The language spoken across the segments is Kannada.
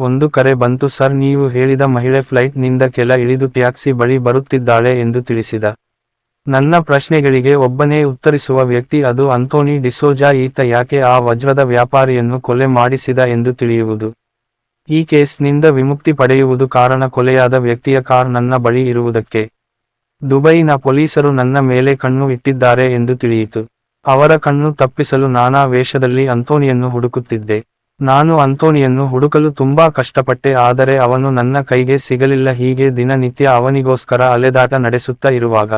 ಒಂದು ಕರೆ ಬಂತು, ಸರ್, ನೀವು ಹೇಳಿದ ಮಹಿಳೆ ಫ್ಲೈಟ್ನಿಂದ ಕೆಲ ಇಳಿದು ಟ್ಯಾಕ್ಸಿ ಬಳಿ ಬರುತ್ತಿದ್ದಾಳೆ ಎಂದು ತಿಳಿಸಿದ. ನನ್ನ ಪ್ರಶ್ನೆಗಳಿಗೆ ಒಬ್ಬನೇ ಉತ್ತರಿಸುವ ವ್ಯಕ್ತಿ ಅದು ಅಂತೋನಿ ಡಿಸೋಜಾ. ಈತ ಯಾಕೆ ಆ ವಜ್ರದ ವ್ಯಾಪಾರಿಯನ್ನು ಕೊಲೆ ಮಾಡಿಸಿದ ಎಂದು ತಿಳಿಯುವುದು. ಈ ಕೇಸ್ನಿಂದ ವಿಮುಕ್ತಿ ಪಡೆಯುವುದು ಕಾರಣ ಕೊಲೆಯಾದ ವ್ಯಕ್ತಿಯ ಕಾರ್ ನನ್ನ ಬಳಿ ಇರುವುದಕ್ಕೆ. ದುಬೈನ ಪೊಲೀಸರು ನನ್ನ ಮೇಲೆ ಕಣ್ಣು ಇಟ್ಟಿದ್ದಾರೆ ಎಂದು ತಿಳಿಯಿತು. ಅವರ ಕಣ್ಣು ತಪ್ಪಿಸಲು ನಾನಾ ವೇಷದಲ್ಲಿ ಅಂತೋನಿಯನ್ನು ಹುಡುಕುತ್ತಿದ್ದೆ. ನಾನು ಅಂತೋನಿಯನ್ನು ಹುಡುಕಲು ತುಂಬಾ ಕಷ್ಟಪಟ್ಟೆ, ಆದರೆ ಅವನು ನನ್ನ ಕೈಗೆ ಸಿಗಲಿಲ್ಲ. ಹೀಗೆ ದಿನನಿತ್ಯ ಅವನಿಗೋಸ್ಕರ ಅಲೆದಾಟ ನಡೆಸುತ್ತಾ ಇರುವಾಗ,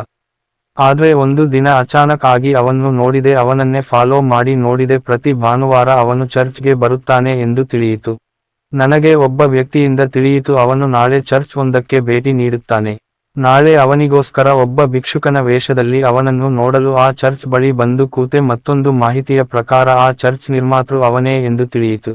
ಆದ್ರೆ ಒಂದು ದಿನ ಅಚಾನಕ್ ಆಗಿ ಅವನ್ನು ನೋಡಿದೆ, ಅವನನ್ನೇ ಫಾಲೋ ಮಾಡಿ ನೋಡಿದೆ, ಪ್ರತಿ ಭಾನುವಾರ ಅವನು ಚರ್ಚ್ಗೆ ಬರುತ್ತಾನೆ ಎಂದು ತಿಳಿಯಿತು. ನನಗೆ ಒಬ್ಬ ವ್ಯಕ್ತಿಯಿಂದ ತಿಳಿಯಿತು, ಅವನು ನಾಳೆ ಚರ್ಚ್ ಒಂದಕ್ಕೆ ಭೇಟಿ ನೀಡುತ್ತಾನೆ. ನಾಳೆ ಅವನಿಗೋಸ್ಕರ ಒಬ್ಬ ಭಿಕ್ಷುಕನ ವೇಷದಲ್ಲಿ ಅವನನ್ನು ನೋಡಲು ಆ ಚರ್ಚ್ ಬಳಿ ಬಂದು ಕೂತೆ ಮತ್ತೊಂದು ಮಾಹಿತಿಯ ಪ್ರಕಾರ ಆ ಚರ್ಚ್ ನಿರ್ಮಾತೃ ಅವನೇ ಎಂದು ತಿಳಿಯಿತು.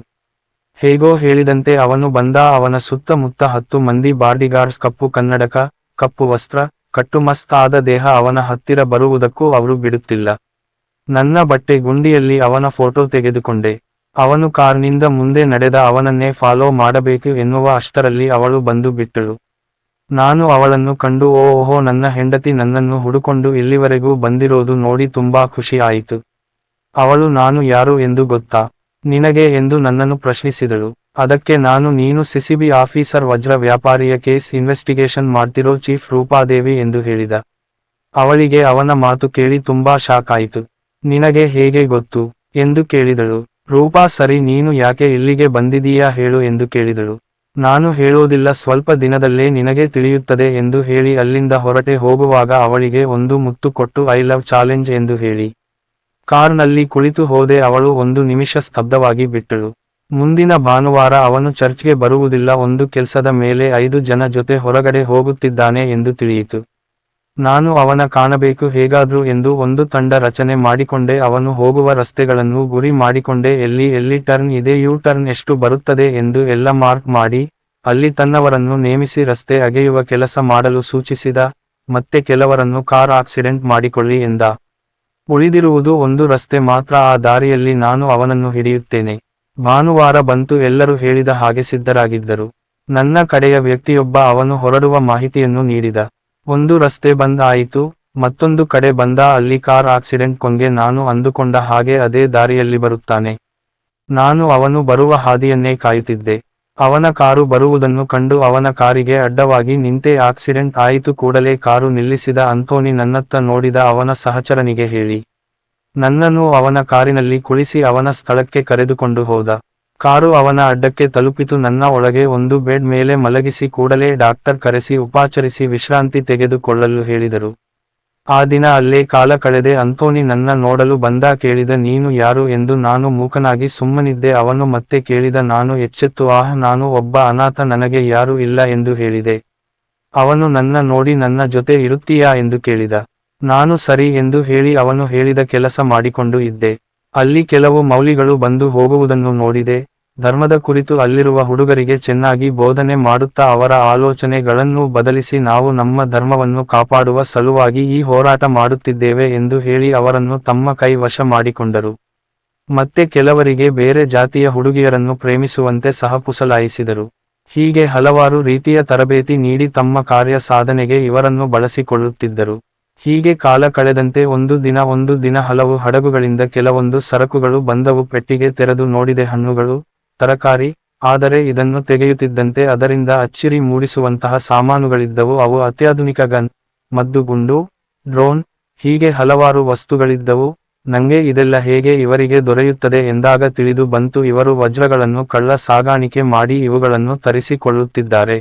ಹೇಗೋ ಹೇಳಿದಂತೆ ಅವನು ಬಂದ ಅವನ ಸುತ್ತಮುತ್ತ ಹತ್ತು ಮಂದಿ ಬಾರ್ಡಿಗಾರ್ಡ್ಸ್, ಕಪ್ಪು ಕನ್ನಡಕ, ಕಪ್ಪು ವಸ್ತ್ರ ಕಟ್ಟುಮಸ್ತ್ ಆದ ದೇಹ ಅವನ ಹತ್ತಿರ ಬರುವುದಕ್ಕೂ ಅವರು ಬಿಡುತ್ತಿಲ್ಲ. ನನ್ನ ಬಟ್ಟೆ ಗುಂಡಿಯಲ್ಲಿ ಅವನ ಫೋಟೋ ತೆಗೆದುಕೊಂಡೆ. ಅವನು ಕಾರ್ನಿಂದ ಮುಂದೆ ನಡೆದ ಅವನನ್ನೇ ಫಾಲೋ ಮಾಡಬೇಕು ಎನ್ನುವ ಅಷ್ಟರಲ್ಲಿ ಅವಳು ಬಂದು ಬಿಟ್ಟಳು. ನಾನು ಅವಳನ್ನು ಕಂಡು, ಓಹೋ, ನನ್ನ ಹೆಂಡತಿ ನನ್ನನ್ನು ಹುಡುಕೊಂಡು ಇಲ್ಲಿವರೆಗೂ ಬಂದಿರೋದು ನೋಡಿ ತುಂಬಾ ಖುಷಿ ಆಯಿತು. ಅವಳು ನಾನು ಯಾರು ಎಂದು ಗೊತ್ತಾ? ನಿನಗೆ ಎಂದು ನನ್ನನ್ನು ಪ್ರಶ್ನಿಸಿದಳು. ಅದಕ್ಕೆ ನಾನು, ನೀನು ಸಿಸಿಬಿ ಆಫೀಸರ್ ವಜ್ರ ವ್ಯಾಪಾರಿಯ ಕೇಸ್ ಇನ್ವೆಸ್ಟಿಗೇಷನ್ ಮಾಡ್ತಿರೋ ಚೀಫ್ ರೂಪಾದೇವಿ ಎಂದು ಹೇಳಿದ. ಅವಳಿಗೆ ಅವನ ಮಾತು ಕೇಳಿ ತುಂಬಾ ಶಾಕ್ ಆಯಿತು. ನಿನಗೆ ಹೇಗೆ ಗೊತ್ತು? ಎಂದು ಕೇಳಿದಳು. ರೂಪಾ, ಸರಿ, ನೀನು ಯಾಕೆ ಇಲ್ಲಿಗೆ ಬಂದಿದೀಯಾ ಹೇಳು ಎಂದು ಕೇಳಿದಳು. ನಾನು ಹೇಳೋದಿಲ್ಲ ಸ್ವಲ್ಪ ದಿನದಲ್ಲೇ ನಿನಗೆ ತಿಳಿಯುತ್ತದೆ ಎಂದು ಹೇಳಿ ಅಲ್ಲಿಂದ ಹೊರಟೆ ಹೋಗುವಾಗ ಅವಳಿಗೆ ಒಂದು ಮುತ್ತು ಕೊಟ್ಟು ಐ ಲವ್ ಚಾಲೆಂಜ್ ಎಂದು ಹೇಳಿ. ಕಾರ್ನಲ್ಲಿ ಕುಳಿತು ಹೋದೆ ಅವಳು ಒಂದು ನಿಮಿಷ ಸ್ತಬ್ಧವಾಗಿ ಬಿಟ್ಟಳು. ಮುಂದಿನ ಭಾನುವಾರ ಅವನು ಚರ್ಚ್ಗೆ ಬರುವುದಿಲ್ಲ, ಒಂದು ಕೆಲಸದ ಮೇಲೆ ಐದು ಜನ ಜೊತೆ ಹೊರಗಡೆ ಹೋಗುತ್ತಿದ್ದಾನೆ ಎಂದು ತಿಳಿಯಿತು. ನಾನು ಅವನ ಕಾಣಬೇಕು ಹೇಗಾದ್ರೂ ಎಂದು ಒಂದು ತಂಡ ರಚನೆ ಮಾಡಿಕೊಂಡೆ ಅವನು ಹೋಗುವ ರಸ್ತೆಗಳನ್ನು ಗುರಿ ಮಾಡಿಕೊಂಡೆ ಎಲ್ಲಿ ಎಲ್ಲಿ ಟರ್ನ್ ಇದೆ ಯು ಟರ್ನ್ ಎಷ್ಟು ಬರುತ್ತದೆ ಎಂದು ಎಲ್ಲ ಮಾರ್ಕ್ ಮಾಡಿ ಅಲ್ಲಿ ತನ್ನವರನ್ನು ನೇಮಿಸಿ ರಸ್ತೆ ಅಗೆಯುವ ಕೆಲಸ ಮಾಡಲು ಸೂಚಿಸಿದ, ಮತ್ತೆ ಕೆಲವರನ್ನು ಕಾರ್ ಆಕ್ಸಿಡೆಂಟ್ ಮಾಡಿಕೊಳ್ಳಿ ಎಂದ. ಉಳಿದಿರುವುದು ಒಂದು ರಸ್ತೆ ಮಾತ್ರ ಆ ದಾರಿಯಲ್ಲಿ ನಾನು ಅವನನ್ನು ಹಿಡಿಯುತ್ತೇನೆ. ಭಾನುವಾರ ಬಂತು ಎಲ್ಲರೂ ಹೇಳಿದ ಹಾಗೆ ಸಿದ್ಧರಾಗಿದ್ದರು. ನನ್ನ ಕಡೆಯ ವ್ಯಕ್ತಿಯೊಬ್ಬ ಅವನು ಹೊರಡುವ ಮಾಹಿತಿಯನ್ನು ನೀಡಿದ. ಒಂದು ರಸ್ತೆ ಬಂದ್ ಆಯಿತು, ಮತ್ತೊಂದು ಕಡೆ ಬಂದ ಅಲ್ಲಿ ಕಾರ್ ಆಕ್ಸಿಡೆಂಟ್ ಕೊಂಗೆ ನಾನು ಅಂದುಕೊಂಡ ಹಾಗೆ ಅದೇ ದಾರಿಯಲ್ಲಿ ಬರುತ್ತಾನೆ. ನಾನು ಅವನು ಬರುವ ಹಾದಿಯನ್ನೇ ಕಾಯುತ್ತಿದ್ದೆ. ಅವನ ಕಾರು ಬರುವುದನ್ನು ಕಂಡು ಅವನ ಕಾರಿಗೆ ಅಡ್ಡವಾಗಿ ನಿಂತೆ ಆಕ್ಸಿಡೆಂಟ್ ಆಯಿತು, ಕೂಡಲೇ ಕಾರು ನಿಲ್ಲಿಸಿದ ಅಂಥೋನಿ ನನ್ನತ್ತ ನೋಡಿದ ಅವನ ಸಹಚರನಿಗೆ ಹೇಳಿ. ನನ್ನನ್ನು ಅವನ ಕಾರಿನಲ್ಲಿ ಕುಳಿಸಿ ಅವನ ಸ್ಥಳಕ್ಕೆ ಕರೆದುಕೊಂಡು ಹೋದ. ಕಾರು ಅವನ ಅಡ್ಡಕ್ಕೆ ತಲುಪಿತು. ನನ್ನ ಒಳಗೆ ಒಂದು ಬೆಡ್ ಮೇಲೆ ಮಲಗಿಸಿ ಕೂಡಲೇ ಡಾಕ್ಟರ್ ಕರೆಸಿ ಉಪಾಚರಿಸಿ ವಿಶ್ರಾಂತಿ ತೆಗೆದುಕೊಳ್ಳಲು ಹೇಳಿದರು. ಆ ದಿನ ಅಲ್ಲೇ ಕಾಲ ಕಳೆದೆ. ಅಂತೋನಿ ನನ್ನ ನೋಡಲು ಬಂದ ಕೇಳಿದ, ನೀನು ಯಾರು ಎಂದು ನಾನು ಮೂಕನಾಗಿ ಸುಮ್ಮನಿದ್ದೆ. ಅವನು ಮತ್ತೆ ಕೇಳಿದ, ನಾನು ಎಚ್ಚೆತ್ತು. ಆಹ್, ನಾನು ಒಬ್ಬ ಅನಾಥ, ನನಗೆ ಯಾರು ಇಲ್ಲ ಎಂದು ಹೇಳಿದೆ. ಅವನು ನನ್ನ ನೋಡಿ ನನ್ನ ಜೊತೆ ಇರುತ್ತೀಯಾ ಎಂದು ಕೇಳಿದ. ನಾನು ಸರಿ ಎಂದು ಹೇಳಿ ಅವನು ಹೇಳಿದ ಕೆಲಸ ಮಾಡಿಕೊಂಡು ಇದ್ದೆ. ಅಲ್ಲಿ ಕೆಲವು ಮೌಲಿಗಳು ಬಂದು ಹೋಗುವುದನ್ನು ನೋಡಿದೆ. ಧರ್ಮದ ಕುರಿತು ಅಲ್ಲಿರುವ ಹುಡುಗರಿಗೆ ಚೆನ್ನಾಗಿ ಬೋಧನೆ ಮಾಡುತ್ತಾ ಅವರ ಆಲೋಚನೆಗಳನ್ನು ಬದಲಿಸಿ ನಾವು ನಮ್ಮ ಧರ್ಮವನ್ನು ಕಾಪಾಡುವ ಸಲುವಾಗಿ ಈ ಹೋರಾಟ ಮಾಡುತ್ತಿದ್ದೇವೆ ಎಂದು ಹೇಳಿ ಅವರನ್ನು ತಮ್ಮ ಕೈ ವಶ ಮಾಡಿಕೊಂಡರು. ಮತ್ತೆ ಕೆಲವರಿಗೆ ಬೇರೆ ಜಾತಿಯ ಹುಡುಗಿಯರನ್ನು ಪ್ರೇಮಿಸುವಂತೆ ಸಹ ಪುಸಲಾಯಿಸಿದರು ಹೀಗೆ ಹಲವಾರು ರೀತಿಯ ತರಬೇತಿ ನೀಡಿ ತಮ್ಮ ಕಾರ್ಯ ಸಾಧನೆಗೆ ಇವರನ್ನು ಬಳಸಿಕೊಳ್ಳುತ್ತಿದ್ದರು. ಹೀಗೆ ಕಾಲ ಕಳೆದಂತೆ ಒಂದು ದಿನ ಒಂದು ದಿನ ಹಲವು ಹಡಗುಗಳಿಂದ ಕೆಲವೊಂದು ಸರಕುಗಳು ಬಂದವು. ಪೆಟ್ಟಿಗೆ ತೆರೆದು ನೋಡಿದೆ ಹಣ್ಣುಗಳು, ತರಕಾರಿ, ಆದರೆ ಇದನ್ನು ತೆಗೆಯುತ್ತಿದ್ದಂತೆ ಅದರಿಂದ ಅಚ್ಚಿರಿ ಮೂಡಿಸುವಂತಹ ಸಾಮಾನುಗಳಿದ್ದವು. ಅವು ಅತ್ಯಾಧುನಿಕ ಗನ್ ಮದ್ದುಗುಂಡು ಡ್ರೋನ್, ಹೀಗೆ ಹಲವಾರು ವಸ್ತುಗಳಿದ್ದವು. ನಂಗೆ ಇದೆಲ್ಲ ಹೇಗೆ ಇವರಿಗೆ ದೊರೆಯುತ್ತದೆ ಎಂದಾಗ ತಿಳಿದು ಬಂತು. ಇವರು ವಜ್ರಗಳನ್ನು ಕಳ್ಳ ಸಾಗಾಣಿಕೆ ಮಾಡಿ ಇವುಗಳನ್ನು ತರಿಸಿಕೊಳ್ಳುತ್ತಿದ್ದಾರೆ.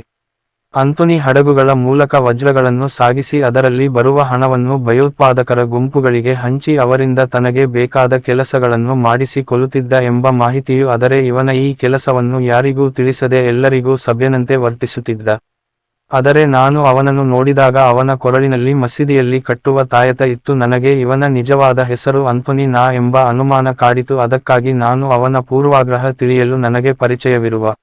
ಅಂತೋನಿ ಹಡಗುಗಳ ಮೂಲಕ ವಜ್ರಗಳನ್ನು ಸಾಗಿಸಿ ಅದರಲ್ಲಿ ಬರುವ ಹಣವನ್ನು ಭಯೋತ್ಪಾದಕರ ಗುಂಪುಗಳಿಗೆ ಹಂಚಿ ಅವರಿಂದ ತನಗೆ ಬೇಕಾದ ಕೆಲಸಗಳನ್ನು ಮಾಡಿಸಿ ಕೊಲ್ಲುತ್ತಿದ್ದ ಎಂಬ ಮಾಹಿತಿಯು ಆದರೆ ಇವನ ಈ ಕೆಲಸವನ್ನು ಯಾರಿಗೂ ತಿಳಿಸದೆ ಎಲ್ಲರಿಗೂ ಸಭ್ಯನಂತೆ ವರ್ತಿಸುತ್ತಿದ್ದ. ಆದರೆ ನಾನು ಅವನನ್ನು ನೋಡಿದಾಗ ಅವನ ಕೊರಳಿನಲ್ಲಿ ಮಸೀದಿಯಲ್ಲಿ ಕಟ್ಟುವ ತಾಯತ ಇತ್ತು. ನನಗೆ ಇವನ ನಿಜವಾದ ಹೆಸರು ಅಂತೋನಿ ನಾ ಎಂಬ ಅನುಮಾನ ಕಾಡಿತು. ಅದಕ್ಕಾಗಿ ನಾನು ಅವನ ಪೂರ್ವಾಗ್ರಹ ತಿಳಿಯಲು ನನಗೆ ಪರಿಚಯವಿರುವ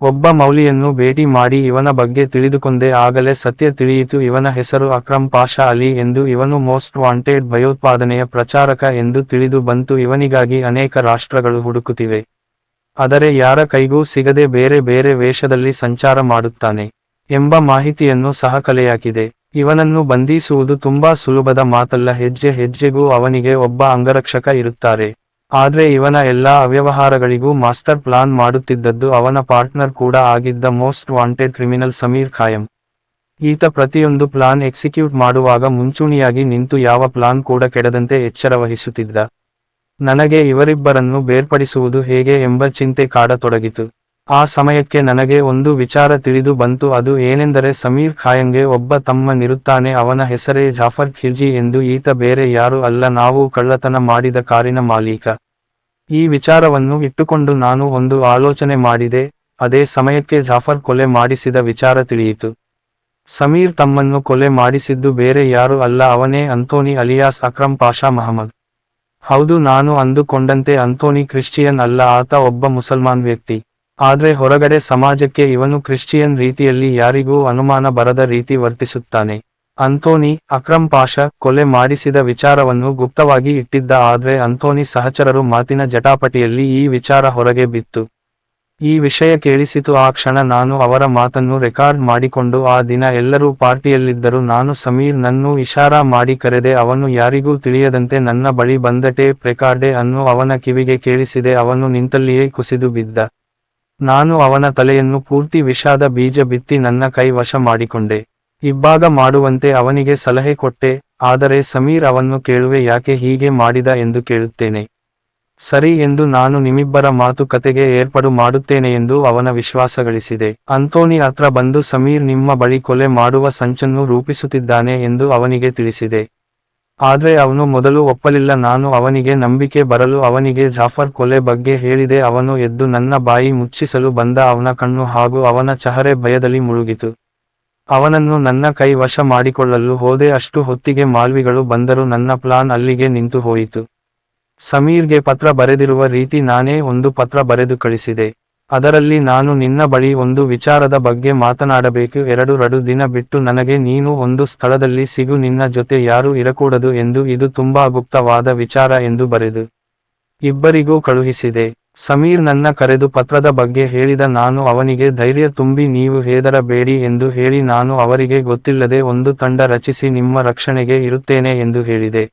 ಒಬ್ಬ ಮೌಲಿಯನ್ನು ಭೇಟಿ ಮಾಡಿ ಇವನ ಬಗ್ಗೆ ತಿಳಿದುಕೊಂಡೆ. ಆಗಲೇ ಸತ್ಯ ತಿಳಿಯಿತು. ಇವನ ಹೆಸರು ಅಕ್ರಮ್ ಪಾಷಾ ಅಲಿ ಎಂದು ಇವನು ಮೋಸ್ಟ್ ವಾಂಟೆಡ್ ಭಯೋತ್ಪಾದನೆಯ ಪ್ರಚಾರಕ ಎಂದು ತಿಳಿದು ಬಂತು. ಇವನಿಗಾಗಿ ಅನೇಕ ರಾಷ್ಟ್ರಗಳು ಹುಡುಕುತ್ತಿವೆ. ಆದರೆ ಯಾರ ಕೈಗೂ ಸಿಗದೆ ಬೇರೆ ಬೇರೆ ವೇಷದಲ್ಲಿ ಸಂಚಾರ ಮಾಡುತ್ತಾನೆ ಎಂಬ ಮಾಹಿತಿಯನ್ನು ಸಹ ಕಲೆಯಾಕಿದೆ. ಇವನನ್ನು ಬಂಧಿಸುವುದು ತುಂಬಾ ಸುಲಭದ ಮಾತಲ್ಲ. ಹೆಜ್ಜೆ ಹೆಜ್ಜೆಗೂ ಅವನಿಗೆ ಒಬ್ಬ ಅಂಗರಕ್ಷಕ ಇರುತ್ತಾರೆ. ಆದ್ರೆ ಇವನ ಎಲ್ಲಾ ಅವ್ಯವಹಾರಗಳಿಗೂ ಮಾಸ್ಟರ್ ಪ್ಲಾನ್ ಮಾಡುತ್ತಿದ್ದದ್ದು ಅವನ ಪಾರ್ಟ್ನರ್ ಕೂಡ ಆಗಿದ್ದ ಮೋಸ್ಟ್ ವಾಂಟೆಡ್ ಕ್ರಿಮಿನಲ್ ಸಮೀರ್ ಖಾಯಂ. ಈತ ಪ್ರತಿಯೊಂದು ಪ್ಲಾನ್ ಎಕ್ಸಿಕ್ಯೂಟ್ ಮಾಡುವಾಗ ಮುಂಚೂಣಿಯಾಗಿ ನಿಂತು ಯಾವ ಪ್ಲಾನ್ ಕೂಡ ಕೆಡದಂತೆ ಎಚ್ಚರ ವಹಿಸುತ್ತಿದ್ದ. ನನಗೆ ಇವರಿಬ್ಬರನ್ನು ಬೇರ್ಪಡಿಸುವುದು ಹೇಗೆ ಎಂಬ ಚಿಂತೆ ಕಾಡತೊಡಗಿತು. ಆ ಸಮಯಕ್ಕೆ ನನಗೆ ಒಂದು ವಿಚಾರ ತಿಳಿದು ಬಂತು. ಅದು ಏನೆಂದರೆ ಸಮೀರ್ ಖಾಯಂಗೆ ಒಬ್ಬ ತಮ್ಮನಿರುತ್ತಾನೆ ಅವನ ಹೆಸರೇ ಜಾಫರ್ ಖಿಲ್ಜಿ ಎಂದು ಈತ ಬೇರೆ ಯಾರು ಅಲ್ಲ. ನಾವು ಕಳ್ಳತನ ಮಾಡಿದ ಕಾರಿನ ಮಾಲೀಕ. ಈ ವಿಚಾರವನ್ನು ಇಟ್ಟುಕೊಂಡು ನಾನು ಒಂದು ಆಲೋಚನೆ ಮಾಡಿದೆ. ಅದೇ ಸಮಯಕ್ಕೆ ಜಾಫರ್ ಕೊಲೆ ಮಾಡಿಸಿದ ವಿಚಾರ ತಿಳಿಯಿತು. ಸಮೀರ್ ತಮ್ಮನ್ನು ಕೊಲೆ ಮಾಡಿಸಿದ್ದು ಬೇರೆ ಯಾರು ಅಲ್ಲ. ಅವನೇ ಅಂತೋನಿ ಅಲಿಯಾಸ್ ಅಕ್ರಮ್ ಪಾಷಾ ಮಹಮ್ಮದ್. ಹೌದು, ನಾನು ಅಂದುಕೊಂಡಂತೆ ಅಂತೋನಿ ಕ್ರಿಶ್ಚಿಯನ್ ಅಲ್ಲ. ಆತ ಒಬ್ಬ ಮುಸಲ್ಮಾನ್ ವ್ಯಕ್ತಿ. ಆದ್ರೆ ಹೊರಗಡೆ ಸಮಾಜಕ್ಕೆ ಇವನು ಕ್ರಿಶ್ಚಿಯನ್ ರೀತಿಯಲ್ಲಿ ಯಾರಿಗೂ ಅನುಮಾನ ಬರದ ರೀತಿ ವರ್ತಿಸುತ್ತಾನೆ. ಅಂತೋನಿ ಅಕ್ರಮ್ ಪಾಷಾ ಕೊಲೆ ಮಾಡಿಸಿದ ವಿಚಾರವನ್ನು ಗುಪ್ತವಾಗಿ ಇಟ್ಟಿದ್ದ ಆದ್ರೆ ಅಂತೋನಿ ಸಹಚರರು ಮಾತಿನ ಜಟಾಪಟಿಯಲ್ಲಿ ಈ ವಿಚಾರ ಹೊರಗೆ ಬಿತ್ತು. ಈ ವಿಷಯ ಕೇಳಿಸಿತು. ಆ ಕ್ಷಣ ನಾನು ಅವರ ಮಾತನ್ನು ರೆಕಾರ್ಡ್ ಮಾಡಿಕೊಂಡು ಆ ದಿನ ಎಲ್ಲರೂ ಪಾರ್ಟಿಯಲ್ಲಿದ್ದರು ನಾನು ಸಮೀರ್ ನನ್ನು ಇಶಾರಾ ಮಾಡಿ ಕರೆದೆ. ಅವನು ಯಾರಿಗೂ ತಿಳಿಯದಂತೆ ನನ್ನ ಬಳಿ ಬಂದ ಪ್ರೆಕಾರ್ಡೆ ರೆಕಾರ್ಡೆ ಅನ್ನು ಅವನ ಕಿವಿಗೆ ಕೇಳಿಸಿದೆ. ಅವನು ನಿಂತಲ್ಲಿಯೇ ಕುಸಿದು ಬಿದ್ದ. ನಾನು ಅವನ ತಲೆಯನ್ನು ಪೂರ್ತಿ ವಿಷಾದ ಬೀಜ ಬಿತ್ತಿ ನನ್ನ ಕೈ ವಶ ಮಾಡಿಕೊಂಡೆ. ಇಬ್ಬಾಗ ಮಾಡುವಂತೆ ಅವನಿಗೆ ಸಲಹೆ ಕೊಟ್ಟೆ, ಆದರೆ ಸಮೀರ್ ಅವನ್ನು ಕೇಳುವೆ ಯಾಕೆ ಹೀಗೆ ಮಾಡಿದ ಎಂದು ಕೇಳುತ್ತೇನೆ. ಸರಿ ಎಂದು ನಾನು ನಿಮಿಬ್ಬರ ಮಾತುಕತೆಗೆ ಏರ್ಪಡು ಮಾಡುತ್ತೇನೆ ಎಂದು ಅವನ ವಿಶ್ವಾಸ ಗಳಿಸಿದೆ. ಅಂತೋನಿ ಹತ್ರ ಬಂದು ಸಮೀರ್ ನಿಮ್ಮ ಬಳಿ ಕೊಲೆ ಮಾಡುವ ಸಂಚನ್ನು ರೂಪಿಸುತ್ತಿದ್ದಾನೆ ಎಂದು ಅವನಿಗೆ ತಿಳಿಸಿದೆ. ಆದ್ರೆ ಅವನು ಮೊದಲು ಒಪ್ಪಲಿಲ್ಲ. ನಾನು ಅವನಿಗೆ ನಂಬಿಕೆ ಬರಲು ಅವನಿಗೆ ಜಾಫರ್ ಕೊಲೆ ಬಗ್ಗೆ ಹೇಳಿದೆ. ಅವನು ಎದ್ದು ನನ್ನ ಬಾಯಿ ಮುಚ್ಚಿಸಲು ಬಂದ ಅವನ ಕಣ್ಣು ಹಾಗೂ ಅವನ ಚಹರೆ ಭಯದಲ್ಲಿ ಮುಳುಗಿತು. ಅವನನ್ನು ನನ್ನ ಕೈ ವಶ ಮಾಡಿಕೊಳ್ಳಲು ಹೋದೆ. ಅಷ್ಟು ಹೊತ್ತಿಗೆ ಮಾಲ್ವಿಗಳು ಬಂದರು. ನನ್ನ ಪ್ಲಾನ್ ಅಲ್ಲಿಗೆ ನಿಂತು ಹೋಯಿತು. ಸಮೀರ್ಗೆ ಪತ್ರ ಬರೆದಿರುವ ರೀತಿ ನಾನೇ ಒಂದು ಪತ್ರ ಬರೆದು ಕಳಿಸಿದೆ. ಅದರಲ್ಲಿ ನಾನು ನಿನ್ನ ಬಳಿ ಒಂದು ವಿಚಾರದ ಬಗ್ಗೆ ಮಾತನಾಡಬೇಕು. ಎರಡು ರಡು ದಿನ ಬಿಟ್ಟು ನನಗೆ ನೀನು ಒಂದು ಸ್ಥಳದಲ್ಲಿ ಸಿಗು. ನಿನ್ನ ಜೊತೆ ಯಾರು ಇರಕೂಡದು ಎಂದು ಇದು ತುಂಬಾ ಗುಪ್ತವಾದ ವಿಚಾರ ಎಂದು ಬರೆದು ಇಬ್ಬರಿಗೂ ಕಳುಹಿಸಿದೆ. ಸಮೀರ್ ನನ್ನ ಕರೆದು ಪತ್ರದ ಬಗ್ಗೆ ಹೇಳಿದ ನಾನು ಅವನಿಗೆ ಧೈರ್ಯ ತುಂಬಿ ನೀವು ಹೇದರಬೇಡಿ ಎಂದು ಹೇಳಿ ನಾನು ಅವರಿಗೆ ಗೊತ್ತಿಲ್ಲದೆ ಒಂದು ತಂಡ ರಚಿಸಿ ನಿಮ್ಮ ರಕ್ಷಣೆಗೆ ಇರುತ್ತೇನೆ ಎಂದು ಹೇಳಿದೆ.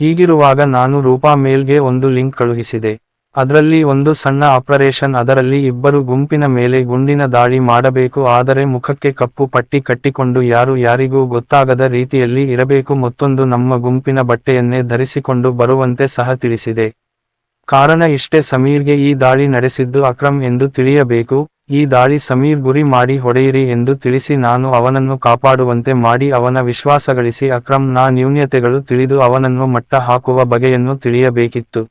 ಹೀಗಿರುವಾಗ ನಾನು ರೂಪಾ ಮೇಲ್ಗೆ ಒಂದು ಲಿಂಕ್ ಕಳುಹಿಸಿದೆ. ಅದರಲ್ಲಿ ಒಂದು ಸಣ್ಣ ಆಪರೇಷನ್, ಅದರಲ್ಲಿ ಇಬ್ಬರು ಗುಂಪಿನ ಮೇಲೆ ಗುಂಡಿನ ದಾಳಿ ಮಾಡಬೇಕು, ಆದರೆ ಮುಖಕ್ಕೆ ಕಪ್ಪು ಪಟ್ಟಿ ಕಟ್ಟಿಕೊಂಡು ಯಾರು ಯಾರಿಗೂ ಗೊತ್ತಾಗದ ರೀತಿಯಲ್ಲಿ ಇರಬೇಕು ಮತ್ತೊಂದು ನಮ್ಮ ಗುಂಪಿನ ಬಟ್ಟೆಯನ್ನೇ ಧರಿಸಿಕೊಂಡು ಬರುವಂತೆ ಸಹ ತಿಳಿಸಿದೆ. ಕಾರಣ ಇಷ್ಟೇ, ಸಮೀರ್ಗೆ ಈ ದಾಳಿ ನಡೆಸಿದ್ದು ಅಕ್ರಮ್ ಎಂದು ತಿಳಿಯಬೇಕು, ಈ ದಾಳಿ ಸಮೀರ್ ಗುರಿ ಮಾಡಿ ಹೊಡೆಯಿರಿ ಎಂದು ತಿಳಿಸಿ ನಾನು ಅವನನ್ನು ಕಾಪಾಡುವಂತೆ ಮಾಡಿ ಅವನ ವಿಶ್ವಾಸಗಳಿಸಿ ಅಕ್ರಮ್ನ ನ್ಯೂನ್ಯತೆಗಳು ತಿಳಿದು ಅವನನ್ನು ಮಟ್ಟ ಹಾಕುವ ಬಗೆಯನ್ನು ತಿಳಿಯಬೇಕಿತ್ತು.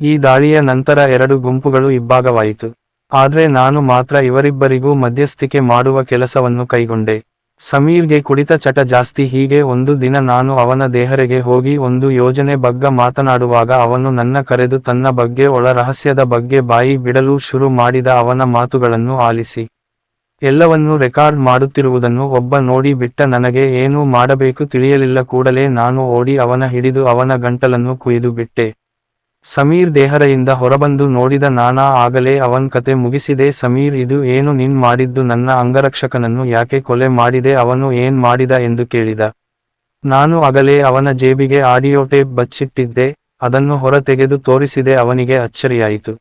ಈ ದಾಳಿಯ ನಂತರ ಎರಡು ಗುಂಪುಗಳು ಇಬ್ಬಾಗವಾಯಿತು ಆದ್ರೆ ನಾನು ಮಾತ್ರ ಇವರಿಬ್ಬರಿಗೂ ಮಧ್ಯಸ್ಥಿಕೆ ಮಾಡುವ ಕೆಲಸವನ್ನು ಕೈಗೊಂಡೆ. ಸಮೀರ್ಗೆ ಕುಡಿತ ಚಟ ಜಾಸ್ತಿ, ಹೀಗೆ ಒಂದು ದಿನ ನಾನು ಅವನ ದೇಹರೆಗೆ ಹೋಗಿ ಒಂದು ಯೋಜನೆ ಬಗ್ಗ ಮಾತನಾಡುವಾಗ ಅವನು ನನ್ನ ಕರೆದು ತನ್ನ ಬಗ್ಗೆ ಒಳ ರಹಸ್ಯದ ಬಗ್ಗೆ ಬಾಯಿ ಬಿಡಲು ಶುರು ಮಾಡಿದ ಅವನ ಮಾತುಗಳನ್ನು ಆಲಿಸಿ. ಎಲ್ಲವನ್ನೂ ರೆಕಾರ್ಡ್ ಮಾಡುತ್ತಿರುವುದನ್ನು ಒಬ್ಬ ನೋಡಿ ಬಿಟ್ಟ ನನಗೆ ಏನೂ ಮಾಡಬೇಕು ತಿಳಿಯಲಿಲ್ಲ. ಕೂಡಲೇ ನಾನು ಓಡಿ ಅವನ ಹಿಡಿದು ಅವನ ಗಂಟಲನ್ನು ಕುಯ್ದು ಬಿಟ್ಟೆ. ಸಮೀರ್ ದೇಹರೆಯಿಂದ ಹೊರಬಂದು ನೋಡಿದ ನಾನಾ ಆಗಲೇ ಅವನ್ ಕತೆ ಮುಗಿಸಿದೆ, ಸಮೀರ್ ಇದು ಏನು ನಿನ್ ಮಾಡಿದ್ದು ನನ್ನ ಅಂಗರಕ್ಷಕನನ್ನು ಯಾಕೆ ಕೊಲೆ ಮಾಡಿದೆ, ಅವನು ಏನ್ ಮಾಡಿದ ಎಂದು ಕೇಳಿದ. ನಾನು ಅಗಲೇ ಅವನ ಜೇಬಿಗೆ ಆಡಿಯೋ ಟೇಪ್ ಬಚ್ಚಿಟ್ಟಿದ್ದೆ, ಅದನ್ನು ಹೊರತೆಗೆದು ತೋರಿಸಿದೆ, ಅವನಿಗೆ ಅಚ್ಚರಿಯಾಯಿತು.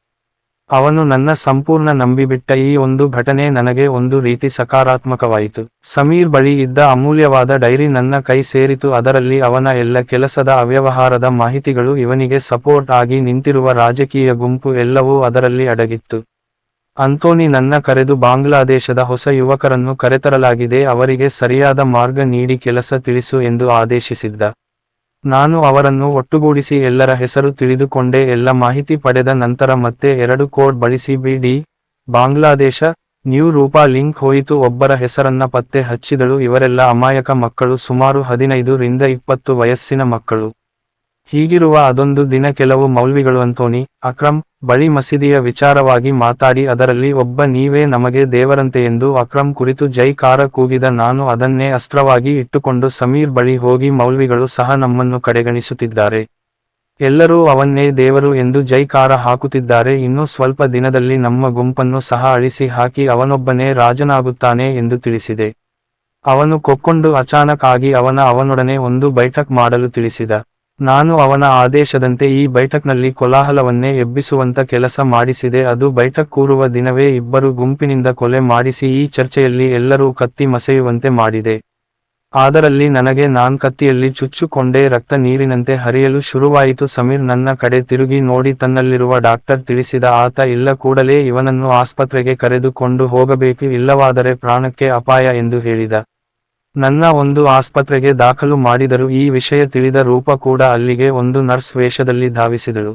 ಅವನು ನನ್ನ ಸಂಪೂರ್ಣ ನಂಬಿಬಿಟ್ಟ ಈ ಒಂದು ಘಟನೆ ನನಗೆ ಒಂದು ರೀತಿ ಸಕಾರಾತ್ಮಕವಾಯಿತು. ಸಮೀರ್ ಬಳಿ ಇದ್ದ ಅಮೂಲ್ಯವಾದ ಡೈರಿ ನನ್ನ ಕೈ ಸೇರಿತು. ಅದರಲ್ಲಿ ಅವನ ಎಲ್ಲ ಕೆಲಸದ ಅವ್ಯವಹಾರದ ಮಾಹಿತಿಗಳು ಇವನಿಗೆ ಸಪೋರ್ಟ್ ಆಗಿ ನಿಂತಿರುವ ರಾಜಕೀಯ ಗುಂಪು ಎಲ್ಲವೂ ಅದರಲ್ಲಿ ಅಡಗಿತ್ತು. ಅಂತೋನಿ ನನ್ನ ಕರೆದು ಬಾಂಗ್ಲಾದೇಶದ ಹೊಸ ಯುವಕರನ್ನು ಕರೆತರಲಾಗಿದೆ. ಅವರಿಗೆ ಸರಿಯಾದ ಮಾರ್ಗ ನೀಡಿ ಕೆಲಸ ತಿಳಿಸು ಎಂದು ಆದೇಶಿಸಿದ್ದ. ನಾನು ಅವರನ್ನು ಒಟ್ಟುಗೂಡಿಸಿ ಎಲ್ಲರ ಹೆಸರು ತಿಳಿದುಕೊಂಡೆ ಎಲ್ಲ ಮಾಹಿತಿ ಪಡೆದ ನಂತರ ಮತ್ತೆ ಎರಡು ಕೋಡ್ ಬಳಸಿ ಬಿಡಿ. ಬಾಂಗ್ಲಾದೇಶ, ನ್ಯೂ ರೂಪಾ ಲಿಂಕ್ ಹೋಯಿತು. ಒಬ್ಬರ ಹೆಸರನ್ನ ಪತ್ತೆ ಹಚ್ಚಿದಳು. ಇವರೆಲ್ಲ ಅಮಾಯಕ ಮಕ್ಕಳು. ಸುಮಾರು ಹದಿನೈದು ರಿಂದ ಇಪ್ಪತ್ತು ವಯಸ್ಸಿನ ಮಕ್ಕಳು. ಹೀಗಿರುವ ಅದೊಂದು ದಿನ ಕೆಲವು ಮೌಲ್ವಿಗಳು ಅಂತೋನಿ ಅಕ್ರಮ್, ಬಳಿ ಮಸೀದಿಯ ವಿಚಾರವಾಗಿ ಮಾತಾಡಿ ಅದರಲ್ಲಿ ಒಬ್ಬ ನೀವೇ ನಮಗೆ ದೇವರಂತೆ ಎಂದು ಅಕ್ರಮ್ ಕುರಿತು ಜೈಕಾರ ಕೂಗಿದ ನಾನು ಅದನ್ನೇ ಅಸ್ತ್ರವಾಗಿ ಇಟ್ಟುಕೊಂಡು ಸಮೀರ್ ಬಳಿ ಹೋಗಿ ಮೌಲ್ವಿಗಳು ಸಹ ನಮ್ಮನ್ನು ಕಡೆಗಣಿಸುತ್ತಿದ್ದಾರೆ. ಎಲ್ಲರೂ ಅವನ್ನೇ ದೇವರು ಎಂದು ಜೈಕಾರ ಹಾಕುತ್ತಿದ್ದಾರೆ, ಇನ್ನೂ ಸ್ವಲ್ಪ ದಿನದಲ್ಲಿ ನಮ್ಮ ಗುಂಪನ್ನು ಸಹ ಅಳಿಸಿ ಹಾಕಿ ಅವನೊಬ್ಬನೇ ರಾಜನಾಗುತ್ತಾನೆ ಎಂದು ತಿಳಿಸಿದೆ. ಅವನು ಕೊಕ್ಕೊಂಡು ಅಚಾನಕ್ ಆಗಿ ಅವನ ಅವನೊಡನೆ ಒಂದು ಬೈಠಕ್ ಮಾಡಲು ತಿಳಿಸಿದ. ನಾನು ಅವನ ಆದೇಶದಂತೆ ಈ ಬೈಠಕ್ನಲ್ಲಿ ಕೋಲಾಹಲವನ್ನೇ ಎಬ್ಬಿಸುವಂತ ಕೆಲಸ ಮಾಡಿಸಿದೆ. ಅದು ಬೈಠಕ್ ಕೂರುವ ದಿನವೇ ಇಬ್ಬರು ಗುಂಪಿನಿಂದ ಕೊಲೆ ಮಾಡಿಸಿ ಈ ಚರ್ಚೆಯಲ್ಲಿ ಎಲ್ಲರೂ ಕತ್ತಿ ಮಸೆಯುವಂತೆ ಮಾಡಿದೆ. ಅದರಲ್ಲಿ ನನಗೆ ನಾನ್ ಕತ್ತಿಯಲ್ಲಿ ಚುಚ್ಚುಕೊಂಡೇ ರಕ್ತ ನೀರಿನಂತೆ ಹರಿಯಲು ಶುರುವಾಯಿತು. ಸಮೀರ್ ನನ್ನ ಕಡೆ ತಿರುಗಿ ನೋಡಿ ತನ್ನಲ್ಲಿರುವ ಡಾಕ್ಟರ್ ತಿಳಿಸಿದ ಆತ ಇಲ್ಲ ಕೂಡಲೇ ಇವನನ್ನು ಆಸ್ಪತ್ರೆಗೆ ಕರೆದುಕೊಂಡು ಹೋಗಬೇಕು, ಇಲ್ಲವಾದರೆ ಪ್ರಾಣಕ್ಕೆ ಅಪಾಯ ಎಂದು ಹೇಳಿದ. ನನ್ನ ಒಂದು ಆಸ್ಪತ್ರೆಗೆ ದಾಖಲು ಮಾಡಿದರು ಈ ವಿಷಯ ತಿಳಿದ ರೂಪ ಕೂಡ ಅಲ್ಲಿಗೆ ಒಂದು ನರ್ಸ್ ವೇಷದಲ್ಲಿ ಧಾವಿಸಿದಳು.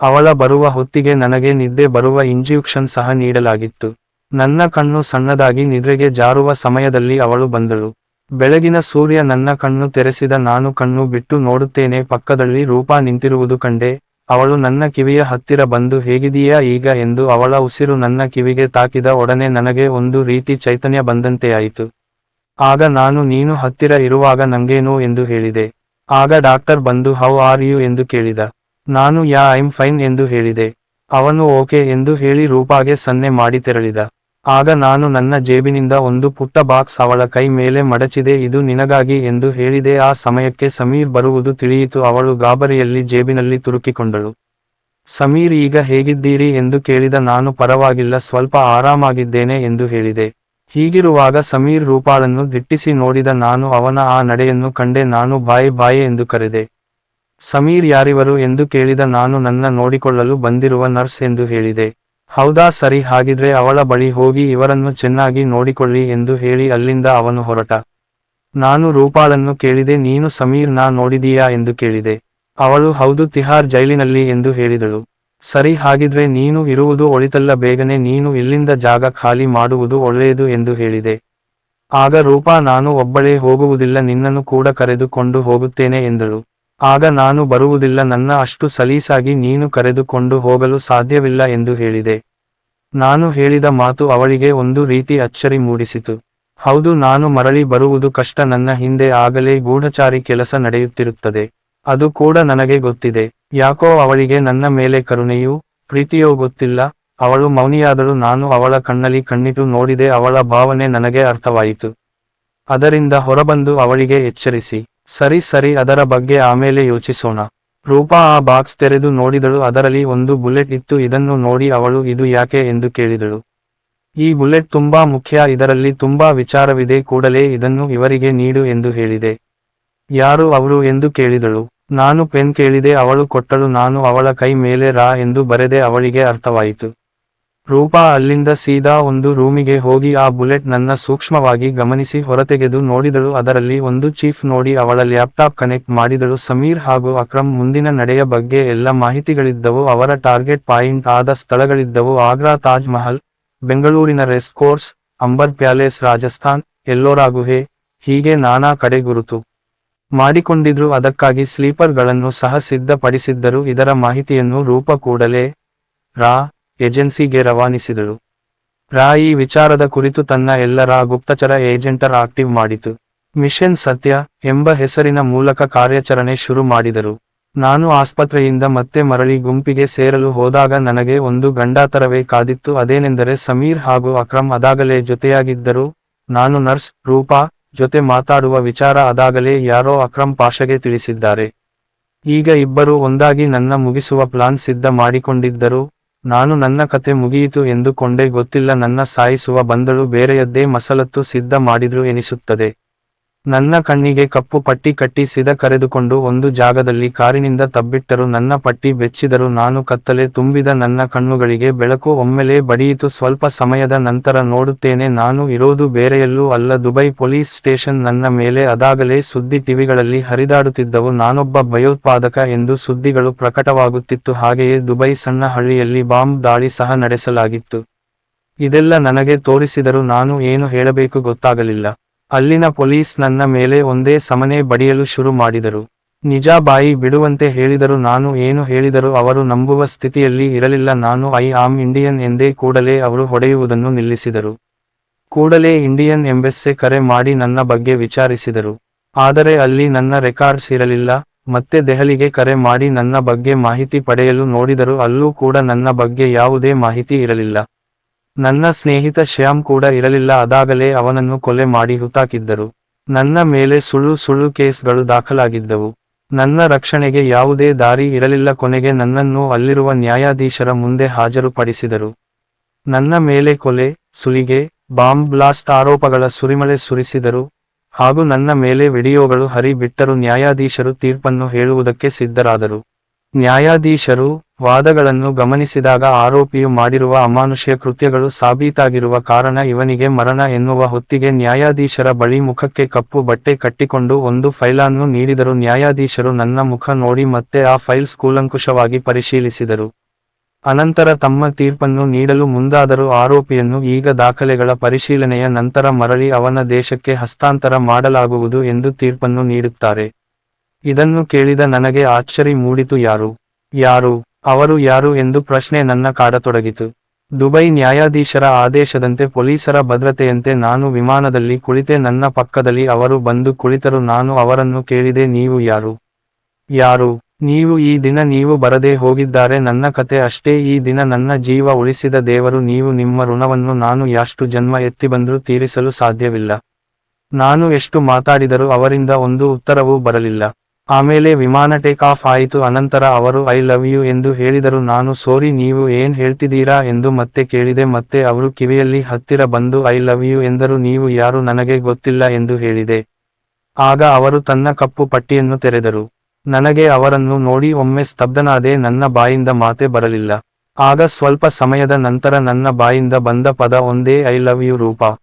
ಅವಳ ಬರುವ ಹೊತ್ತಿಗೆ ನನಗೆ ನಿದ್ದೆ ಬರುವ ಇಂಜೆಕ್ಷನ್ ಸಹ ನೀಡಲಾಗಿತ್ತು. ನನ್ನ ಕಣ್ಣು ಸಣ್ಣದಾಗಿ ನಿದ್ರೆಗೆ ಜಾರುವ ಸಮಯದಲ್ಲಿ ಅವಳು ಬಂದಳು. ಬೆಳಗಿನ ಸೂರ್ಯ ನನ್ನ ಕಣ್ಣು ತೆರೆಸಿದ ನಾನು ಕಣ್ಣು ಬಿಟ್ಟು ನೋಡುತ್ತೇನೆ, ಪಕ್ಕದಲ್ಲಿ ರೂಪ ನಿಂತಿರುವುದು ಕಂಡೆ. ಅವಳು ನನ್ನ ಕಿವಿಯ ಹತ್ತಿರ ಬಂದು ಹೇಗಿದೀಯಾ ಈಗ? ಎಂದು ಅವಳ ಉಸಿರು ನನ್ನ ಕಿವಿಗೆ ತಾಕಿದ ಒಡನೆ ನನಗೆ ಒಂದು ರೀತಿ ಚೈತನ್ಯ ಬಂದಂತೆಯಾಯಿತು. ಆಗ ನಾನು ನೀನು ಹತ್ತಿರ ಇರುವಾಗ ನಂಗೇನು ಎಂದು ಹೇಳಿದೆ. ಆಗ ಡಾಕ್ಟರ್ ಬಂದು ಹೌ ಆರ್ ಯು ಎಂದು ಕೇಳಿದ. ನಾನು ಯಾ ಐಮ್ ಫೈನ್ ಎಂದು ಹೇಳಿದೆ. ಅವನು ಓಕೆ ಎಂದು ಹೇಳಿ ರೂಪಾಗೆ ಸನ್ನೆ ಮಾಡಿ ತೆರಳಿದ. ಆಗ ನಾನು ನನ್ನ ಜೇಬಿನಿಂದ ಒಂದು ಪುಟ್ಟ ಬಾಕ್ಸ್ ಅವಳ ಕೈ ಮೇಲೆ ಮಡಚಿದೆ, ಇದು ನಿನಗಾಗಿ ಎಂದು ಹೇಳಿದೆ. ಆ ಸಮಯಕ್ಕೆ ಸಮೀರ್ ಬರುವುದು ತಿಳಿಯಿತು. ಅವಳು ಗಾಬರಿಯಲ್ಲಿ ಜೇಬಿನಲ್ಲಿ ತುರುಕಿಕೊಂಡಳು. ಸಮೀರ್ ಈಗ ಹೇಗಿದ್ದೀರಿ ಎಂದು ಕೇಳಿದ. ನಾನು ಪರವಾಗಿಲ್ಲ, ಸ್ವಲ್ಪ ಆರಾಮಾಗಿದ್ದೇನೆ ಎಂದು ಹೇಳಿದೆ. ಹೀಗಿರುವಾಗ ಸಮೀರ್ ರೂಪಾಳನ್ನು ದಿಟ್ಟಿಸಿ ನೋಡಿದ ನಾನು ಅವನ ಆ ನಡೆಯನ್ನು ಕಂಡೆ ನಾನು ಬಾಯ್ ಬಾಯಿ ಎಂದು ಕರೆದೆ. ಸಮೀರ್ ಯಾರಿವರು ಎಂದು ಕೇಳಿದ ನಾನು ನನ್ನ ನೋಡಿಕೊಳ್ಳಲು ಬಂದಿರುವ ನರ್ಸ್ ಎಂದು ಹೇಳಿದೆ. ಹೌದಾ ಸರಿ ಹಾಗಿದ್ರೆ ಅವಳ ಬಳಿ ಹೋಗಿ ಇವರನ್ನು ಚೆನ್ನಾಗಿ ನೋಡಿಕೊಳ್ಳಿ ಎಂದು ಹೇಳಿ ಅಲ್ಲಿಂದ ಅವನು ಹೊರಟ. ನಾನು ರೂಪಾಳನ್ನು ಕೇಳಿದೆ, ನೀನು ಸಮೀರ್ನ ನೋಡಿದೀಯಾ ಎಂದು ಕೇಳಿದೆ. ಅವಳು ಹೌದು ತಿಹಾರ್ ಜೈಲಿನಲ್ಲಿ ಎಂದು ಹೇಳಿದಳು. ಸರಿ ಹಾಗಿದ್ರೆ ನೀನು ಇರುವುದು ಒಳಿತಲ್ಲ, ಬೇಗನೆ ನೀನು ಇಲ್ಲಿಂದ ಜಾಗ ಖಾಲಿ ಮಾಡುವುದು ಒಳ್ಳೆಯದು ಎಂದು ಹೇಳಿದೆ. ಆಗ ರೂಪಾ, ನಾನು ಒಬ್ಬಳೇ ಹೋಗುವುದಿಲ್ಲ, ನಿನ್ನನ್ನು ಕೂಡ ಕರೆದುಕೊಂಡು ಹೋಗುತ್ತೇನೆ ಎಂದಳು. ಆಗ ನಾನು ಬರುವುದಿಲ್ಲ, ನನ್ನ ಅಷ್ಟು ಸಲೀಸಾಗಿ ನೀನು ಕರೆದುಕೊಂಡು ಹೋಗಲು ಸಾಧ್ಯವಿಲ್ಲ ಎಂದು ಹೇಳಿದೆ. ನಾನು ಹೇಳಿದ ಮಾತು ಅವಳಿಗೆ ಒಂದು ರೀತಿ ಅಚ್ಚರಿ ಮೂಡಿಸಿತು. ಹೌದು, ನಾನು ಮರಳಿ ಬರುವುದು ಕಷ್ಟ, ನನ್ನ ಹಿಂದೆ ಆಗಲೇ ಗೂಢಚಾರಿ ಕೆಲಸ ನಡೆಯುತ್ತಿರುತ್ತದೆ. ಅದು ಕೂಡ ನನಗೆ ಗೊತ್ತಿದೆ. ಯಾಕೋ ಅವಳಿಗೆ ನನ್ನ ಮೇಲೆ ಕರುಣೆಯೂ ಪ್ರೀತಿಯೋ ಗೊತ್ತಿಲ್ಲ. ಅವಳು ಮೌನಿಯಾದಳು ನಾನು ಅವಳ ಕಣ್ಣಲ್ಲಿ ಕಣ್ಣಿಟ್ಟು ನೋಡಿದೆ, ಅವಳ ಭಾವನೆ ನನಗೆ ಅರ್ಥವಾಯಿತು. ಅದರಿಂದ ಹೊರಬಂದು ಅವಳಿಗೆ ಎಚ್ಚರಿಸಿ, ಸರಿ ಸರಿ, ಅದರ ಬಗ್ಗೆ ಆಮೇಲೆ ಯೋಚಿಸೋಣ. ರೂಪಾ ಆ ಬಾಕ್ಸ್ ತೆರೆದು ನೋಡಿದಳು, ಅದರಲ್ಲಿ ಒಂದು ಬುಲೆಟ್ ಇತ್ತು, ಇದನ್ನು ನೋಡಿ ಅವಳು ಇದು ಯಾಕೆ ಎಂದು ಕೇಳಿದಳು. ಈ ಬುಲೆಟ್ ತುಂಬಾ ಮುಖ್ಯ, ಇದರಲ್ಲಿ ತುಂಬಾ ವಿಚಾರವಿದೆ, ಕೂಡಲೇ ಇದನ್ನು ಇವರಿಗೆ ನೀಡು ಎಂದು ಹೇಳಿದೆ. ಯಾರು ಅವರು ಎಂದು ಕೇಳಿದಳು. ನಾನು ಪೆನ್ ಕೇಳಿದೆ, ಅವಳು ಕೊಟ್ಟಳು, ನಾನು ಅವಳ ಕೈ ಮೇಲೆ ರಾ ಎಂದು ಬರೆದೆ, ಅವಳಿಗೆ ಅರ್ಥವಾಯಿತು. ರೂಪಾ ಅಲ್ಲಿಂದ ಸೀದಾ ಒಂದು ರೂಮಿಗೆ ಹೋಗಿ ಆ ಬುಲೆಟ್ ನನ್ನ ಸೂಕ್ಷ್ಮವಾಗಿ ಗಮನಿಸಿ ಹೊರತೆಗೆದು ನೋಡಿದಳು, ಅದರಲ್ಲಿ ಒಂದು ಚೀಫ್ ನೋಡಿ ಅವಳ ಲ್ಯಾಪ್ಟಾಪ್ ಕನೆಕ್ಟ್ ಮಾಡಿದಳು, ಸಮೀರ್ ಹಾಗೂ ಅಕ್ರಮ್ ಮುಂದಿನ ನಡೆಯ ಬಗ್ಗೆ ಎಲ್ಲ ಮಾಹಿತಿಗಳಿದ್ದವು, ಅವರ ಟಾರ್ಗೆಟ್ ಪಾಯಿಂಟ್ ಆದ ಸ್ಥಳಗಳಿದ್ದವು, ಆಗ್ರಾ ತಾಜ್ ಮಹಲ್, ಬೆಂಗಳೂರಿನ ರೆಸ್ಕೋರ್ಸ್, ಅಂಬರ್ ಪ್ಯಾಲೇಸ್, ರಾಜಸ್ಥಾನ್, ಎಲ್ಲೋರಾಗುಹೆ, ಹೀಗೆ ನಾನಾ ಕಡೆ ಗುರುತು. ಮಾಡಿಕೊಂಡಿದ್ರು, ಅದಕ್ಕಾಗಿ ಸ್ಲೀಪರ್ಗಳನ್ನು ಸಹ ಸಿದ್ಧಪಡಿಸಿದ್ದರು. ಇದರ ಮಾಹಿತಿಯನ್ನು ರೂಪ ಕೂಡಲೇ ರಾ ಏಜೆನ್ಸಿಗೆ ರವಾನಿಸಿದರು. ರಾ ಈ ವಿಚಾರದ ಕುರಿತು ತನ್ನ ಎಲ್ಲರ ಗುಪ್ತಚರ ಏಜೆಂಟರ್ ಆಕ್ಟಿವ್ ಮಾಡಿತು. ಮಿಷನ್ ಸತ್ಯ ಎಂಬ ಹೆಸರಿನ ಮೂಲಕ ಕಾರ್ಯಾಚರಣೆ ಶುರು ಮಾಡಿದರು. ನಾನು ಆಸ್ಪತ್ರೆಯಿಂದ ಮತ್ತೆ ಮರಳಿ ಗುಂಪಿಗೆ ಸೇರಲು ಹೋದಾಗ ನನಗೆ ಒಂದು ಗಂಡಾತರವೇ ಕಾದಿತ್ತು. ಅದೇನೆಂದರೆ ಸಮೀರ್ ಹಾಗೂ ಅಕ್ರಮ್ ಅದಾಗಲೇ ಜೊತೆಯಾಗಿದ್ದರು. ನಾನು ನರ್ಸ್ ರೂಪಾ ಜೊತೆ ಮಾತಾಡುವ ವಿಚಾರ ಅದಾಗಲೇ ಯಾರೋ ಅಕ್ರಮ್ ಪಾಷಗೆ ತಿಳಿಸಿದ್ದಾರೆ. ಈಗ ಇಬ್ಬರು ಒಂದಾಗಿ ನನ್ನ ಮುಗಿಸುವ ಪ್ಲಾನ್ ಸಿದ್ಧ ಮಾಡಿಕೊಂಡಿದ್ದರು. ನಾನು ನನ್ನ ಕತೆ ಮುಗಿಯಿತು ಎಂದುಕೊಂಡೇ ಗೊತ್ತಿಲ್ಲ ನನ್ನ ಸಾಯಿಸುವ ಬಂದಳು ಬೇರೆಯದ್ದೇ ಮಸಲತ್ತು ಸಿದ್ಧ ಮಾಡಿದ್ರು ಎನಿಸುತ್ತದೆ. ನನ್ನ ಕಣ್ಣಿಗೆ ಕಪ್ಪು ಪಟ್ಟಿ ಕಟ್ಟಿ ಸಿದ ಕರೆದುಕೊಂಡು ಒಂದು ಜಾಗದಲ್ಲಿ ಕಾರಿನಿಂದ ತಬ್ಬಿಟ್ಟರು ನನ್ನ ಪಟ್ಟಿ ಬೆಚ್ಚಿದರು ನಾನು ಕತ್ತಲೆ ತುಂಬಿದ ನನ್ನ ಕಣ್ಣುಗಳಿಗೆ ಬೆಳಕು ಒಮ್ಮೆಲೇ ಬಡಿಯಿತು. ಸ್ವಲ್ಪ ಸಮಯದ ನಂತರ ನೋಡುತ್ತೇನೆ ನಾನು ಇರೋದು ಬೇರೆಯಲ್ಲೂ ಅಲ್ಲ, ದುಬೈ ಪೊಲೀಸ್ ಸ್ಟೇಷನ್ ನನ್ನ ಮೇಲೆ ಅದಾಗಲೇ ಸುದ್ದಿ ಟಿವಿಗಳಲ್ಲಿ ಹರಿದಾಡುತ್ತಿದ್ದವು. ನಾನೊಬ್ಬ ಭಯೋತ್ಪಾದಕ ಎಂದು ಸುದ್ದಿಗಳು ಪ್ರಕಟವಾಗುತ್ತಿತ್ತು. ಹಾಗೆಯೇ ದುಬೈ ಸಣ್ಣ ಹಳ್ಳಿಯಲ್ಲಿ ಬಾಂಬ್ ದಾಳಿ ಸಹ ನಡೆಸಲಾಗಿತ್ತು. ಇದೆಲ್ಲ ನನಗೆ ತೋರಿಸಿದರು ನಾನು ಏನು ಹೇಳಬೇಕು ಗೊತ್ತಾಗಲಿಲ್ಲ. ಅಲ್ಲಿನ ಪೊಲೀಸ್ ನನ್ನ ಮೇಲೆ ಒಂದೇ ಸಮನೆ ಬಡಿಯಲು ಶುರು ಮಾಡಿದರು. ನಿಜ ಬಾಯಿ ಬಿಡುವಂತೆ ಹೇಳಿದರು ನಾನು ಏನು ಹೇಳಿದರು ಅವರು ನಂಬುವ ಸ್ಥಿತಿಯಲ್ಲಿ ಇರಲಿಲ್ಲ. ನಾನು ಐ ಆಮ್ ಇಂಡಿಯನ್ ಎಂದೇ ಕೂಡಲೇ ಅವರು ಹೊಡೆಯುವುದನ್ನು ನಿಲ್ಲಿಸಿದರು. ಕೂಡಲೇ ಇಂಡಿಯನ್ ಎಂಬೆಸ್ಸೆ ಕರೆ ಮಾಡಿ ನನ್ನ ಬಗ್ಗೆ ವಿಚಾರಿಸಿದರು. ಆದರೆ ಅಲ್ಲಿ ನನ್ನ ರೆಕಾರ್ಡ್ಸ್ ಇರಲಿಲ್ಲ. ಮತ್ತೆ ದೆಹಲಿಗೆ ಕರೆ ಮಾಡಿ ನನ್ನ ಬಗ್ಗೆ ಮಾಹಿತಿ ಪಡೆಯಲು ನೋಡಿದರು ಅಲ್ಲೂ ಕೂಡ ನನ್ನ ಬಗ್ಗೆ ಯಾವುದೇ ಮಾಹಿತಿ ಇರಲಿಲ್ಲ. ನನ್ನ ಸ್ನೇಹಿತ ಶ್ಯಾಮ್ ಕೂಡ ಇರಲಿಲ್ಲ, ಅದಾಗಲೇ ಅವನನ್ನು ಕೊಲೆ ಮಾಡಿ ಹುತಾಕಿದ್ದರು. ನನ್ನ ಮೇಲೆ ಸುಳ್ಳು ಸುಳ್ಳು ಕೇಸ್ಗಳು ದಾಖಲಾಗಿದ್ದವು. ನನ್ನ ರಕ್ಷಣೆಗೆ ಯಾವುದೇ ದಾರಿ ಇರಲಿಲ್ಲ, ಕೊನೆಗೆ ನನ್ನನ್ನು ಅಲ್ಲಿರುವ ನ್ಯಾಯಾಧೀಶರ ಮುಂದೆ ಹಾಜರುಪಡಿಸಿದರು. ನನ್ನ ಮೇಲೆ ಕೊಲೆ, ಸುಲಿಗೆ, ಬಾಂಬ್ ಬ್ಲಾಸ್ಟ್ ಆರೋಪಗಳ ಸುರಿಮಳೆ ಸುರಿಸಿದರು. ಹಾಗೂ ನನ್ನ ಮೇಲೆ ವಿಡಿಯೋಗಳು ಹರಿ ಬಿಟ್ಟರು ನ್ಯಾಯಾಧೀಶರು ತೀರ್ಪನ್ನು ಹೇಳುವುದಕ್ಕೆ ಸಿದ್ಧರಾದರು. ನ್ಯಾಯಾಧೀಶರು ವಾದಗಳನ್ನು ಗಮನಿಸಿದಾಗ ಆರೋಪಿಯು ಮಾಡಿರುವ ಅಮಾನುಷ್ಯ ಕೃತ್ಯಗಳು ಸಾಬೀತಾಗಿರುವ ಕಾರಣ ಇವನಿಗೆ ಮರಣ ಎನ್ನುವ ಹೊತ್ತಿಗೆ ನ್ಯಾಯಾಧೀಶರ ಬಳಿ ಮುಖಕ್ಕೆ ಕಪ್ಪು ಬಟ್ಟೆ ಕಟ್ಟಿಕೊಂಡು ಒಂದು ಫೈಲನ್ನು ನೀಡಿದರು. ನ್ಯಾಯಾಧೀಶರು ನನ್ನ ಮುಖ ನೋಡಿ ಮತ್ತೆ ಆ ಫೈಲ್ಸ್ ಕೂಲಂಕುಷವಾಗಿ ಪರಿಶೀಲಿಸಿದರು. ಅನಂತರ ತಮ್ಮ ತೀರ್ಪನ್ನು ನೀಡಲು ಮುಂದಾದರೂ ಆರೋಪಿಯನ್ನು ಈಗ ದಾಖಲೆಗಳ ಪರಿಶೀಲನೆಯ ನಂತರ ಮರಳಿ ಅವನ ದೇಶಕ್ಕೆ ಹಸ್ತಾಂತರ ಮಾಡಲಾಗುವುದು ಎಂದು ತೀರ್ಪನ್ನು ನೀಡುತ್ತಾರೆ. ಇದನ್ನು ಕೇಳಿದ ನನಗೆ ಆಶ್ಚರ್ಯ ಮೂಡಿತು. ಯಾರು? ಯಾರು? ಅವರು ಯಾರು ಎಂದು ಪ್ರಶ್ನೆ ನನ್ನ ಕಾಡತೊಡಗಿತು. ದುಬೈ ನ್ಯಾಯಾಧೀಶರ ಆದೇಶದಂತೆ ಪೊಲೀಸರ ಭದ್ರತೆಯಂತೆ ನಾನು ವಿಮಾನದಲ್ಲಿ ಕುಳಿತೆ ನನ್ನ ಪಕ್ಕದಲ್ಲಿ ಅವರು ಬಂದು ಕುಳಿತರು ನಾನು ಅವರನ್ನು ಕೇಳಿದೆ, ನೀವು ಯಾರು? ಯಾರು? ನೀವು ಈ ದಿನ ನೀವು ಬರದೇ ಹೋಗಿದ್ದಾರೆ, ನನ್ನ ಕತೆ ಅಷ್ಟೇ, ಈ ದಿನ ನನ್ನ ಜೀವ ಉಳಿಸಿದ ದೇವರು, ನೀವು ನಿಮ್ಮ ಋಣವನ್ನು ನಾನು ಯಾಷ್ಟು ಜನ್ಮ ಎತ್ತಿ ಬಂದರೂ ತೀರಿಸಲು ಸಾಧ್ಯವಿಲ್ಲ. ನಾನು ಎಷ್ಟು ಮಾತಾಡಿದರೂ ಅವರಿಂದ ಒಂದು ಉತ್ತರವೂ ಬರಲಿಲ್ಲ. ಆಮೇಲೆ ವಿಮಾನ ಟೇಕ್ ಆಫ್ ಆಯಿತು, ಅನಂತರ ಅವರು ಐ ಲವ್ ಯು ಎಂದು ಹೇಳಿದರು. ನಾನು ಸೋರಿ ನೀವು ಏನ್ ಹೇಳ್ತಿದ್ದೀರಾ? ಎಂದು ಮತ್ತೆ ಕೇಳಿದೆ. ಮತ್ತೆ ಅವರು ಕಿವಿಯಲ್ಲಿ ಹತ್ತಿರ ಬಂದು ಐ ಲವ್ ಯು ಎಂದರು. ನೀವು ಯಾರು? ನನಗೆ ಗೊತ್ತಿಲ್ಲ ಎಂದು ಹೇಳಿದೆ. ಆಗ ಅವರು ತನ್ನ ಕಪ್ಪು ಪಟ್ಟಿಯನ್ನು ತೆರೆದರು. ನನಗೆ ಅವರನ್ನು ನೋಡಿ ಒಮ್ಮೆ ಸ್ತಬ್ಧನಾದೆ, ನನ್ನ ಬಾಯಿಂದ ಮಾತೆ ಬರಲಿಲ್ಲ. ಆಗ ಸ್ವಲ್ಪ ಸಮಯದ ನಂತರ ನನ್ನ ಬಾಯಿಂದ ಬಂದ ಪದ ಒಂದೇ ಐ ಲವ್ ಯು ರೂಪಾ.